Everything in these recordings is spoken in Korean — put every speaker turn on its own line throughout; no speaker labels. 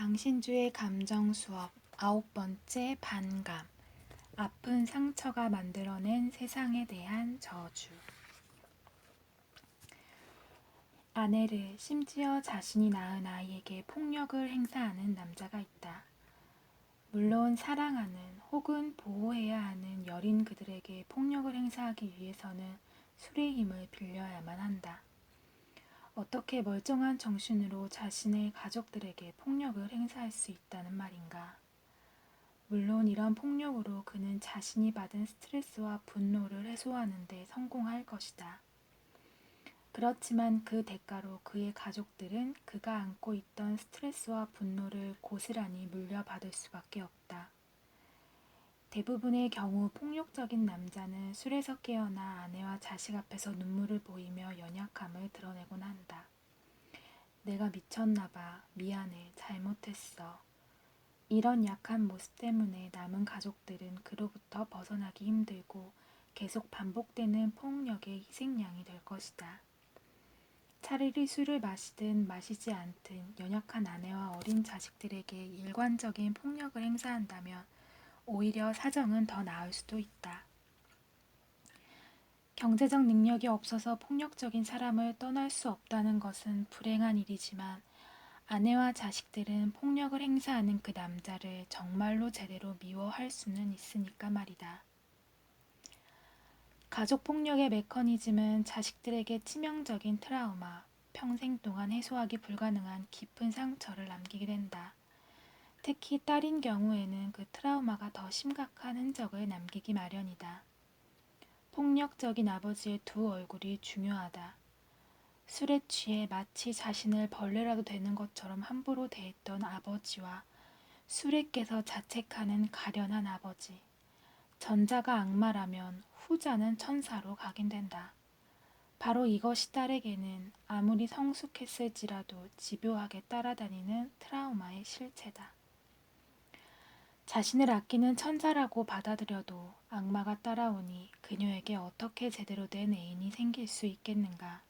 강신주의 감정 수업 아홉 번째 반감 아픈 상처가 만들어낸 세상에 대한 저주 아내를 심지어 자신이 낳은 아이에게 폭력을 행사하는 남자가 있다. 물론 사랑하는 혹은 보호해야 하는 여린 그들에게 폭력을 행사하기 위해서는 술의 힘을 빌려야만 한다. 어떻게 멀쩡한 정신으로 자신의 가족들에게 폭력을 행사할 수 있다는 말인가? 물론 이런 폭력으로 그는 자신이 받은 스트레스와 분노를 해소하는 데 성공할 것이다. 그렇지만 그 대가로 그의 가족들은 그가 안고 있던 스트레스와 분노를 고스란히 물려받을 수밖에 없다. 대부분의 경우 폭력적인 남자는 술에서 깨어나 아내와 자식 앞에서 눈물을 보이며 연약함을 드러내곤 한다. 내가 미쳤나봐. 미안해. 잘못했어. 이런 약한 모습 때문에 남은 가족들은 그로부터 벗어나기 힘들고 계속 반복되는 폭력의 희생양이 될 것이다. 차라리 술을 마시든 마시지 않든 연약한 아내와 어린 자식들에게 일관적인 폭력을 행사한다면 오히려 사정은 더 나을 수도 있다. 경제적 능력이 없어서 폭력적인 사람을 떠날 수 없다는 것은 불행한 일이지만 아내와 자식들은 폭력을 행사하는 그 남자를 정말로 제대로 미워할 수는 있으니까 말이다. 가족 폭력의 메커니즘은 자식들에게 치명적인 트라우마, 평생 동안 해소하기 불가능한 깊은 상처를 남기게 된다. 특히 딸인 경우에는 그 트라우마가 더 심각한 흔적을 남기기 마련이다. 폭력적인 아버지의 두 얼굴이 중요하다. 술에 취해 마치 자신을 벌레라도 되는 것처럼 함부로 대했던 아버지와 술에 깨서 자책하는 가련한 아버지. 전자가 악마라면 후자는 천사로 각인된다. 바로 이것이 딸에게는 아무리 성숙했을지라도 집요하게 따라다니는 트라우마의 실체다. 자신을 아끼는 천사라고 받아들여도 악마가 따라오니 그녀에게 어떻게 제대로 된 애인이 생길 수 있겠는가.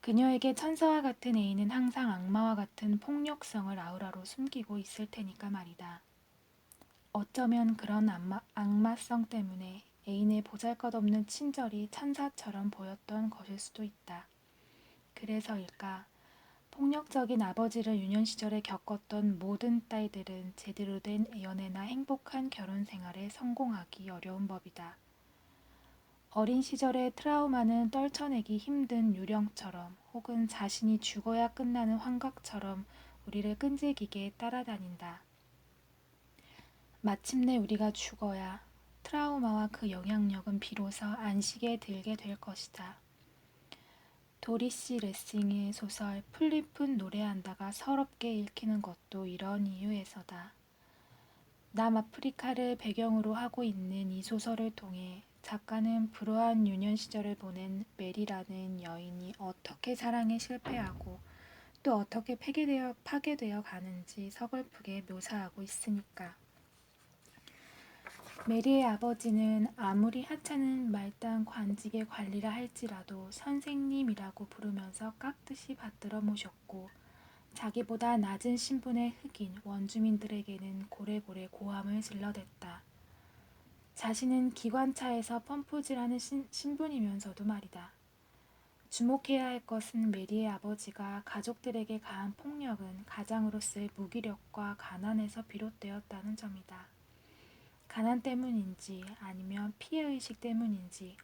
그녀에게 천사와 같은 애인은 항상 악마와 같은 폭력성을 아우라로 숨기고 있을 테니까 말이다. 어쩌면 그런 악마, 악마성 때문에 애인의 보잘것없는 친절이 천사처럼 보였던 것일 수도 있다. 그래서일까 폭력적인 아버지를 유년 시절에 겪었던 모든 딸들은 제대로 된 연애나 행복한 결혼 생활에 성공하기 어려운 법이다. 어린 시절의 트라우마는 떨쳐내기 힘든 유령처럼 혹은 자신이 죽어야 끝나는 환각처럼 우리를 끈질기게 따라다닌다. 마침내 우리가 죽어야 트라우마와 그 영향력은 비로소 안식에 들게 될 것이다. 도리씨 레싱의 소설 플리푼 노래한다가 서럽게 읽히는 것도 이런 이유에서다. 남아프리카를 배경으로 하고 있는 이 소설을 통해 작가는 불우한 유년 시절을 보낸 메리라는 여인이 어떻게 사랑에 실패하고 또 어떻게 폐기되어 파괴되어 가는지 서글프게 묘사하고 있으니까. 메리의 아버지는 아무리 하찮은 말단 관직의 관리라 할지라도 선생님이라고 부르면서 깍듯이 받들어 모셨고 자기보다 낮은 신분의 흑인 원주민들에게는 고래고래 고함을 질러댔다. 자신은 기관차에서 펌프질하는 신, 신분이면서도 말이다. 주목해야 할 것은 메리의 아버지가 가족들에게 가한 폭력은 가장으로서의 무기력과 가난에서 비롯되었다는 점이다. 가난 때문인지 아니면 피해의식 때문인지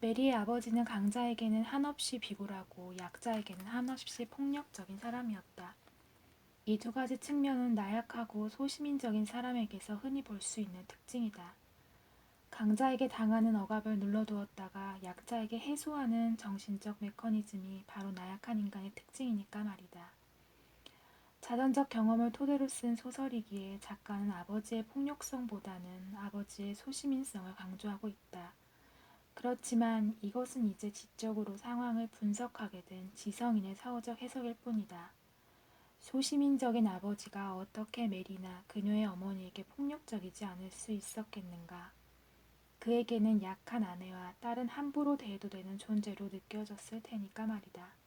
메리의 아버지는 강자에게는 한없이 비굴하고 약자에게는 한없이 폭력적인 사람이었다. 이 두 가지 측면은 나약하고 소시민적인 사람에게서 흔히 볼 수 있는 특징이다. 강자에게 당하는 억압을 눌러두었다가 약자에게 해소하는 정신적 메커니즘이 바로 나약한 인간의 특징이니까 말이다. 자전적 경험을 토대로 쓴 소설이기에 작가는 아버지의 폭력성보다는 아버지의 소시민성을 강조하고 있다. 그렇지만 이것은 이제 지적으로 상황을 분석하게 된 지성인의 사후적 해석일 뿐이다. 소시민적인 아버지가 어떻게 메리나 그녀의 어머니에게 폭력적이지 않을 수 있었겠는가. 그에게는 약한 아내와 딸은 함부로 대해도 되는 존재로 느껴졌을 테니까 말이다.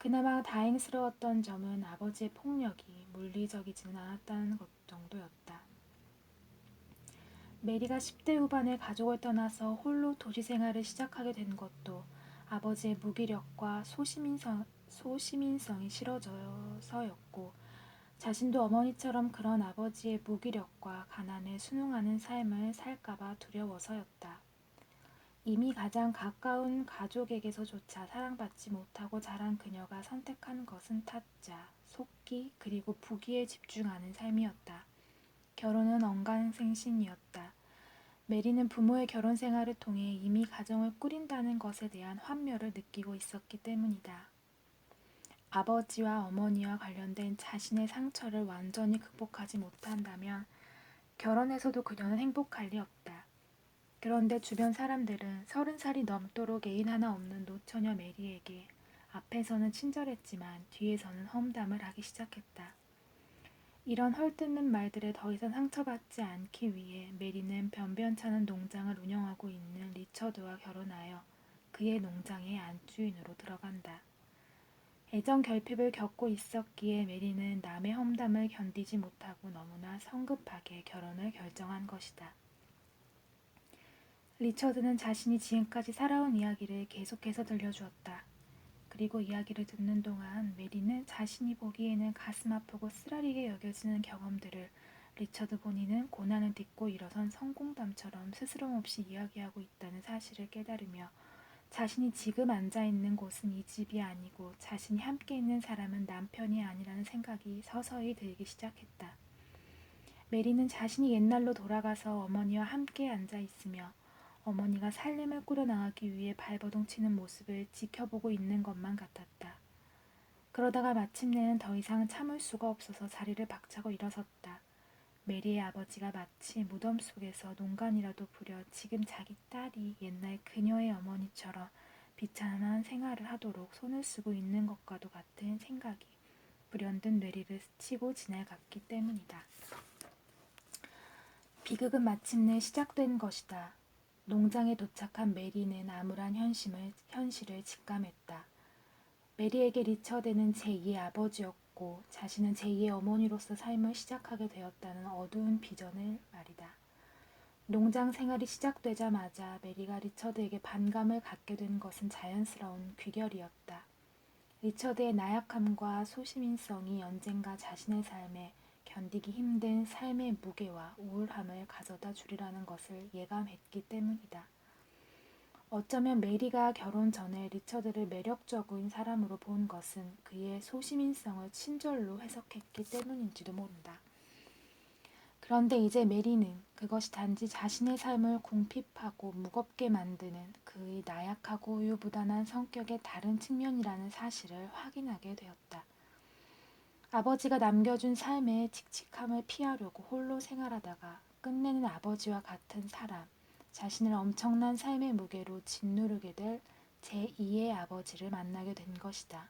그나마 다행스러웠던 점은 아버지의 폭력이 물리적이지는 않았다는 것 정도였다. 메리가 10대 후반에 가족을 떠나서 홀로 도시 생활을 시작하게 된 것도 아버지의 무기력과 소시민성, 소시민성이 싫어져서였고 자신도 어머니처럼 그런 아버지의 무기력과 가난에 순응하는 삶을 살까봐 두려워서였다. 이미 가장 가까운 가족에게서조차 사랑받지 못하고 자란 그녀가 선택한 것은 타짜, 속기, 그리고 부기에 집중하는 삶이었다. 결혼은 언간생신이었다. 메리는 부모의 결혼 생활을 통해 이미 가정을 꾸린다는 것에 대한 환멸을 느끼고 있었기 때문이다. 아버지와 어머니와 관련된 자신의 상처를 완전히 극복하지 못한다면 결혼에서도 그녀는 행복할 리 없다. 그런데 주변 사람들은 서른 살이 넘도록 애인 하나 없는 노처녀 메리에게 앞에서는 친절했지만 뒤에서는 험담을 하기 시작했다. 이런 헐뜯는 말들에 더 이상 상처받지 않기 위해 메리는 변변찮은 농장을 운영하고 있는 리처드와 결혼하여 그의 농장의 안주인으로 들어간다. 애정 결핍을 겪고 있었기에 메리는 남의 험담을 견디지 못하고 너무나 성급하게 결혼을 결정한 것이다. 리처드는 자신이 지금까지 살아온 이야기를 계속해서 들려주었다. 그리고 이야기를 듣는 동안 메리는 자신이 보기에는 가슴 아프고 쓰라리게 여겨지는 경험들을 리처드 본인은 고난을 딛고 일어선 성공담처럼 스스럼 없이 이야기하고 있다는 사실을 깨달으며 자신이 지금 앉아 있는 곳은 이 집이 아니고 자신이 함께 있는 사람은 남편이 아니라는 생각이 서서히 들기 시작했다. 메리는 자신이 옛날로 돌아가서 어머니와 함께 앉아 있으며 어머니가 살림을 꾸려나가기 위해 발버둥 치는 모습을 지켜보고 있는 것만 같았다. 그러다가 마침내는 더 이상 참을 수가 없어서 자리를 박차고 일어섰다. 메리의 아버지가 마치 무덤 속에서 농간이라도 부려 지금 자기 딸이 옛날 그녀의 어머니처럼 비참한 생활을 하도록 손을 쓰고 있는 것과도 같은 생각이 불현듯 뇌리를 스치고 지나갔기 때문이다. 비극은 마침내 시작된 것이다. 농장에 도착한 메리는 암울한 현실을, 현실을 직감했다. 메리에게 리처드는 제2의 아버지였고 자신은 제2의 어머니로서 삶을 시작하게 되었다는 어두운 비전을 말이다. 농장 생활이 시작되자마자 메리가 리처드에게 반감을 갖게 된 것은 자연스러운 귀결이었다. 리처드의 나약함과 소시민성이 언젠가 자신의 삶에 견디기 힘든 삶의 무게와 우울함을 가져다 주리라는 것을 예감했기 때문이다. 어쩌면 메리가 결혼 전에 리처드를 매력적인 사람으로 본 것은 그의 소시민성을 친절로 해석했기 때문인지도 모른다. 그런데 이제 메리는 그것이 단지 자신의 삶을 궁핍하고 무겁게 만드는 그의 나약하고 우유부단한 성격의 다른 측면이라는 사실을 확인하게 되었다. 아버지가 남겨준 삶의 칙칙함을 피하려고 홀로 생활하다가 끝내는 아버지와 같은 사람, 자신을 엄청난 삶의 무게로 짓누르게 될 제2의 아버지를 만나게 된 것이다.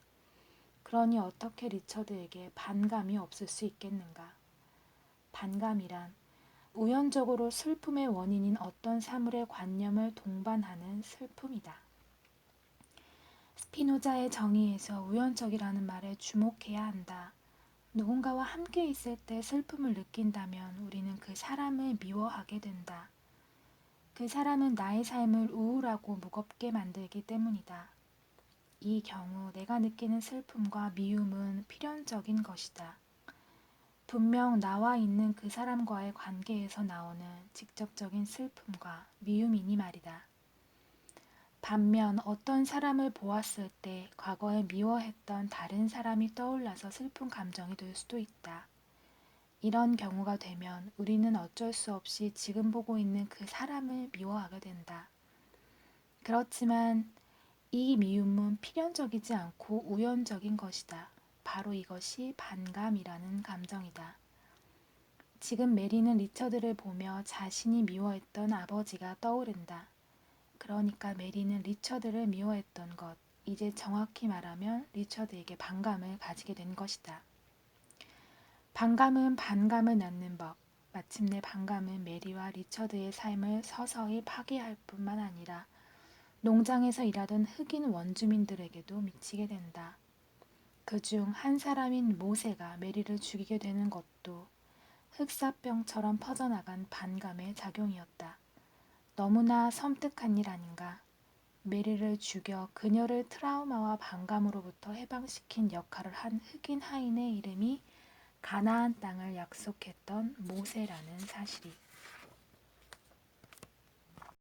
그러니 어떻게 리처드에게 반감이 없을 수 있겠는가? 반감이란 우연적으로 슬픔의 원인인 어떤 사물의 관념을 동반하는 슬픔이다. 스피노자의 정의에서 우연적이라는 말에 주목해야 한다. 누군가와 함께 있을 때 슬픔을 느낀다면 우리는 그 사람을 미워하게 된다. 그 사람은 나의 삶을 우울하고 무겁게 만들기 때문이다. 이 경우 내가 느끼는 슬픔과 미움은 필연적인 것이다. 분명 나와 있는 그 사람과의 관계에서 나오는 직접적인 슬픔과 미움이니 말이다. 반면 어떤 사람을 보았을 때 과거에 미워했던 다른 사람이 떠올라서 슬픈 감정이 들 수도 있다. 이런 경우가 되면 우리는 어쩔 수 없이 지금 보고 있는 그 사람을 미워하게 된다. 그렇지만 이 미움은 필연적이지 않고 우연적인 것이다. 바로 이것이 반감이라는 감정이다. 지금 메리는 리처드를 보며 자신이 미워했던 아버지가 떠오른다. 그러니까 메리는 리처드를 미워했던 것, 이제 정확히 말하면 리처드에게 반감을 가지게 된 것이다. 반감은 반감을 낳는 법. 마침내 반감은 메리와 리처드의 삶을 서서히 파괴할 뿐만 아니라 농장에서 일하던 흑인 원주민들에게도 미치게 된다. 그 중 한 사람인 모세가 메리를 죽이게 되는 것도 흑사병처럼 퍼져나간 반감의 작용이었다. 너무나 섬뜩한 일 아닌가. 메리를 죽여 그녀를 트라우마와 반감으로부터 해방시킨 역할을 한 흑인 하인의 이름이 가나안 땅을 약속했던 모세라는 사실이